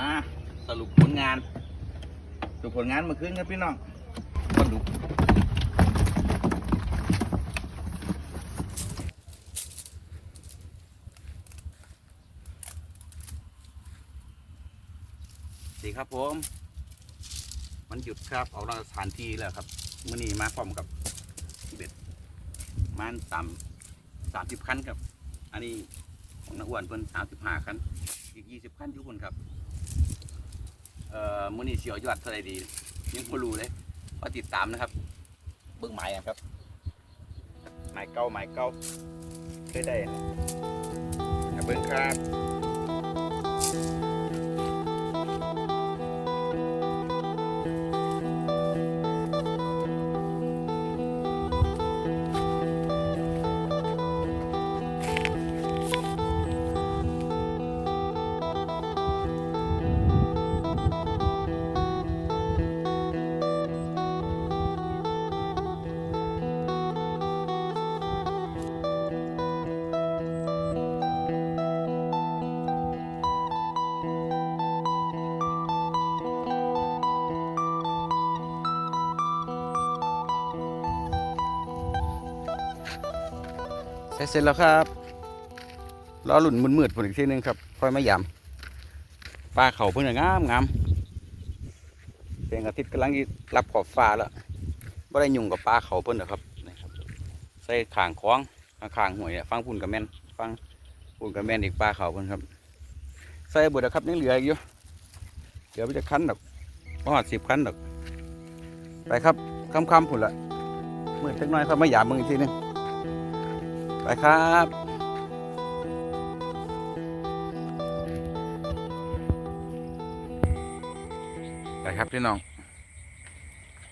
มา สรุปผลงานสรุปผลงานเมื่อคืนครับพี่น้องมาดูสวัสดีครับผม มันหยุดครับเอาเราสถานที่แล้วครับมื่อนี้มาพร้อมกับเบ็ดมานสามสามสิบคันครับ อันนี้ของนักอ้วนเพิ่นสามสิบห้าคัน อีกยี่สิบคันทุกคนครับ เอ่อมื้อนี้เสียวยอดเท่าไหรดี ยังไม่รู้เลยก็ติดตามนะครับเบื้องหมายอะครับหมายเก้าหมายเก้าเคยได้นะเบื้องครับ เสร็จแล้วครับรอหลุ่นมืดๆผลอีกทีหนึงครับ ค่อยมายำปลาเขาเพิ่งงามงามเป็นอาทิตย์กำลังรับขอบฟ้าแล้วไม่ได้ยุ่งกับปลาเขาเพิ่นหรอครับนี่ครับใส่ขางคล้องขางห่วยเนี่ยฟังพุ่นกับแม่นฟังพุ่นกับแม่นอีกปลาเขาเพิ่นครับใส่บิดแล้วครับยังเหลืออีกอยู่เดี๋ยวไปจะคันดอกพอดสิบคันดอกไปครับค่ำๆพุ่นละมืดจักน้อยค่อยมายามมึงอีกทีหนึง ไปครับไปครับพี่น้อง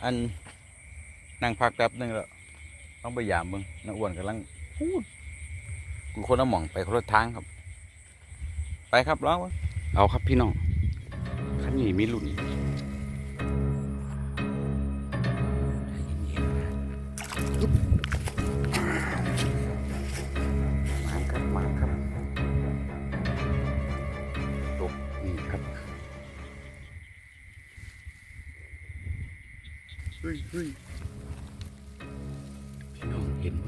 อันนั่งพักแป๊บนึงแล้วต้องไปยามมึงนักอ้วนกำลังพูดกูคนละหม่องไปคนละทางครับ ไปครับร้องวะเอาครับพี่น้องขันนี้มีรุ่น เฮ้ยเฮ้ยพี่น้องเห็นไหม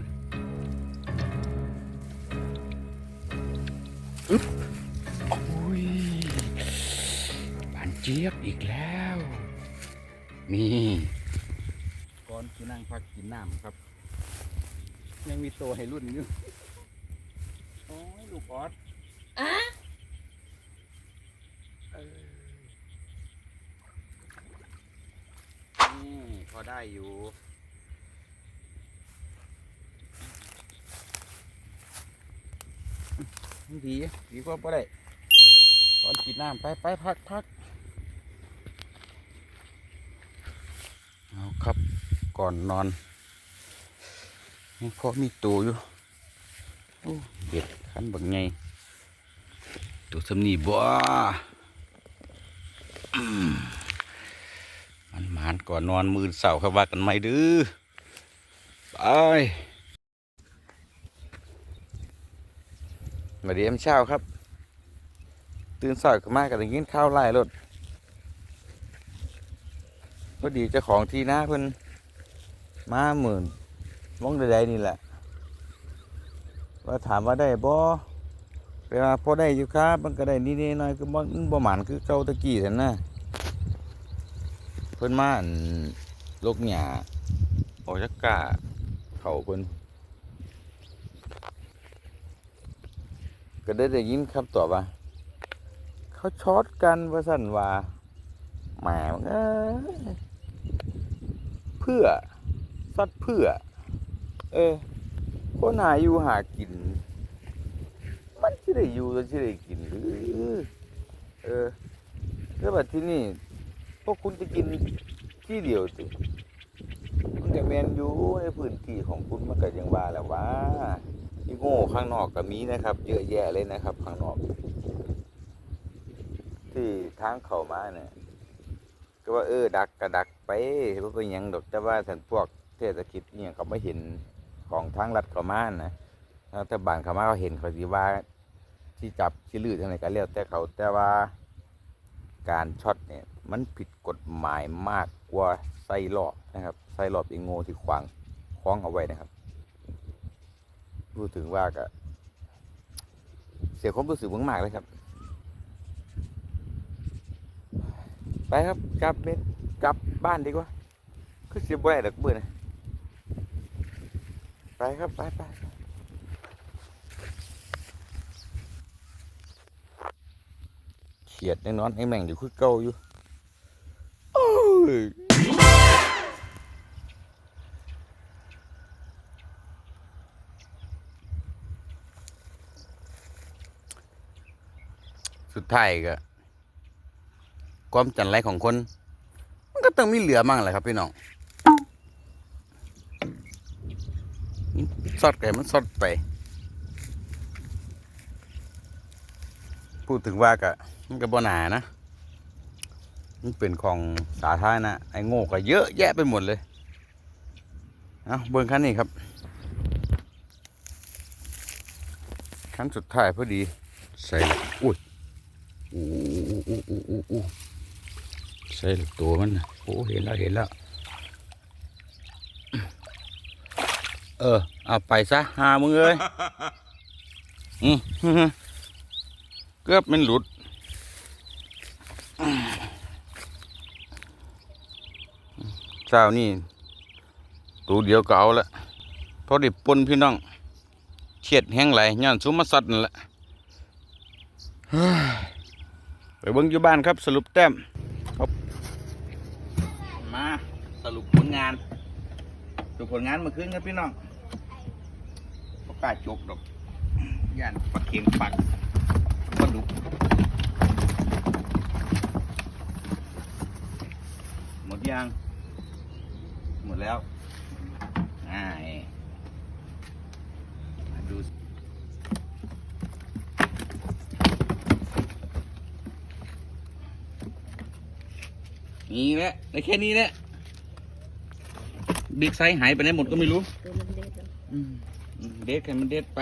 อึ๊บโอ้ยบานเจี๊ยบอีกแล้ว นี่ก่อนที่นั่งพักกินน้ำครับ ยังมีตัวให้รุ่นอยู่ โอ้ย ลูกออด อะ เออนี่พ อได้อยู่ดีดีกว่าพอได้ก่อนกินน้ำไปไปพักพักเอาครับก่อนนอนยังพอมีตัวอยู่เด็ดขันบักไงตัวสำนีบ่อืมมัน หมานก่อนนอนมือเสาครับว่ากันไหมดื้อไปมาเดียมเช้าครับ ตื่นสายก็มากันได้ยินข้าวไล่รถพอดีเจ้าของที่นาเพิ่นมาหมื่นมองใดๆนี่แหละ ว่าถามว่าได้บ่เวลาพอได้อยู่ครับ มันก็ได้นิดๆหน่อยๆคือบ่มันบ่หมันคือเก่าตะกี้ซั่นนะ เพิ่นมาอันลกหญ้าออกจากกาเขาเพิ่นก็ได้ได้ยินคำตอบว่า เขาช็อตกันว่าซั่นว่าแหมมันเอ้ยเพื่อสัตว์เพื่อ เออคนหาอยู่หากิน มันจะได้อยู่แล้วจะได้กินหรือ เออแล้วแบบที่นี่ พวกคุณจะกินที่เดียวสิมันก็แมนอยู่ในพื้นที่ของคุณมันก็ยังว่าแหละว่าอีโง่ข้างนอกก็มีนะครับ เยอะแยะเลยนะครับ ข้างนอก ที่ทางเข้ามาเนี่ยก็ว่าเออดักกระดักไปว่าเป็นยังดอกแต่ว่าสันพวกเทศกิจเนี่ยเขาไม่เห็นของทางรัฐเขามานะรัฐบาลเขามาเขาเห็นเขาสิว่าที่จับที่ลืดอะไหรกันแล้วแต่เขาแต่ว่า การช็อตเนี่ยมันผิดกฎหมายมากกว่าไส้รอบนะครับไส้รอบอีโง่ที่ขวางคล้องเอาไว้นะครับ พูดถึงว่าก็เสียความรู้สึกมากๆเลยครับ ไปครับกลับเม็ดกลับบ้านดีกว่าคือเสียบ่ได้ดอกเบื่อนะไปครับ ไปไปไปเขียดแน่นอนไอ้แม่งอยู่คือเก่าอยู่โอ้ยสุดท้ายก็ความจันไรของคน มันก็ต้องมีเหลือมั่งแหละครับพี่น้องสอดไก่มันสอดไป พูดถึงว่ากะ มันก็บ่หนานะมันเป็นของสาธารณะไอ้โง่ก็เยอะแยะไปหมดเลยเอาเบิ่งคันนี้ครับคันสุดท้ายพอดี ใส่อุ้ยอู้อู้อู้อู้อู้ใส่ตัวมันนะโอ้เห็นแล้วเห็นแล้วเออเอาไปซะหามึงเอ้ยอืมเกือบมันหลุด เจ้านี่ตัวเดียวก็เอาละเพราะด้ปนพี่น้องเฉียดแห้งไหลย้อนซุมมาสัตว์นั่นแหละเฮ้ยไปเบิ่งอยู่บ้านครับสรุปแต้มครับมาสรุปผลงานสรุปผลงานเมื่อคืนครับพี่น้องก็กล้าจกดอกย่านปักเข็มปักก็ดุหมดยัง แล้วอ่าเองมาดูสินี่แหละได้แค่นี้แหละบิ๊กไซส์หายไปไหนหมดก็ไม่รู้ตัวมันเด็ดอะอืมอืมเด็ดกันมันเด็ดไป